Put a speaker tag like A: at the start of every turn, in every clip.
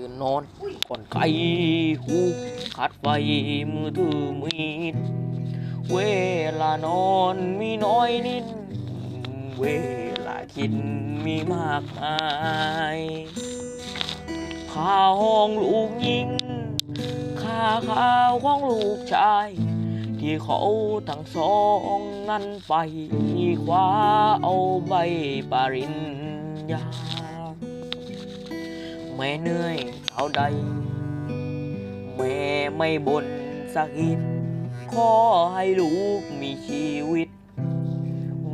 A: ตื่นนอนก่อนไก่หูขัดไฟมือถือมีดเวลานอนมีน้อยนิด เวลาคิดมีมากมายข้าห้องลูกยิงข้าข้าวของลูกชาย ที่เขาทั้งสองนั้นไปคว้าเอาใบปริญญา แม่เหนื่อยเอาใด แม่ไม่บ่นสักอิดขอให้ลูกมีชีวิต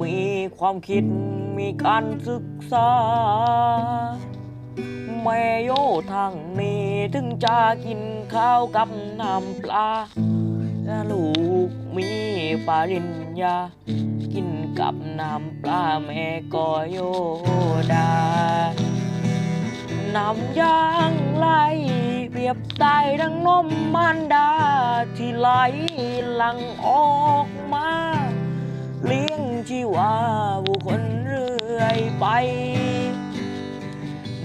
A: มีความคิดมีการศึกษา แม่โยทางนี้ถึงจะกินข้าวกับน้ำปลาและลูกมีปริญญา กินกับน้ำปลาแม่ก็โยดาน้ำยางไหลเปรียบตายดังนมมารดา ที่ไหลหลังออกมา เลี้ยงชีวาบุคคลเรื่อยไป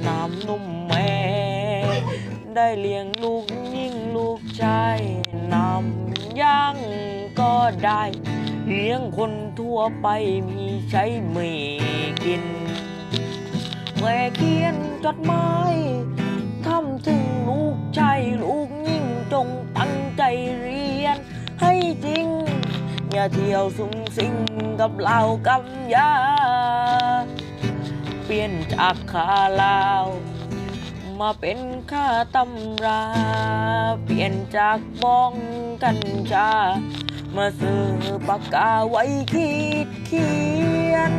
A: น้ำนุ่มแม่ ได้เลี้ยงลูกยิ่งลูกชายน้ำย่างก็ได้ เลี้ยงคนทั่วไปมีใช้ไม่กิน แม่เขียนจดหมายทำถึงลูกชายลูกยิ่งจงตั้งใจเรียน ให้จริง อย่าเที่ยวสุงสิงกับเหล้ากับยา เปลี่ยนจากขาลาว มาเป็นข้าตำรา เปลี่ยนจากบ้องกัญชา มาซื้อปากกาไว้คิดเขียน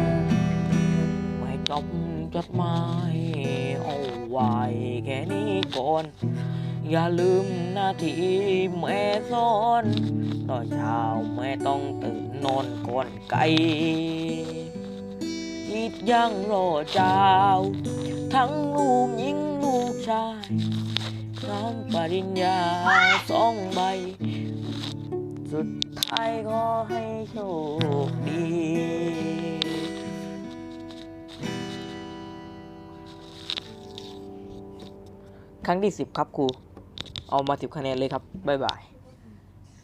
A: จบจดหมายเอาไว้แค่นี้ก่อน อย่าลืมหน้าที่แม่สอนตอนเช้าแม่ต้องตื่นนอนก่อนไก่อีกยังรอเจ้า ทั้งลูกหญิงลูกชายพร้อมปริญญาสองใบ สุดท้ายก็ให้โชคดี รั้งที่สิบครับครู เอามาสิบคะแนนเลยครับ บ๊ายบาย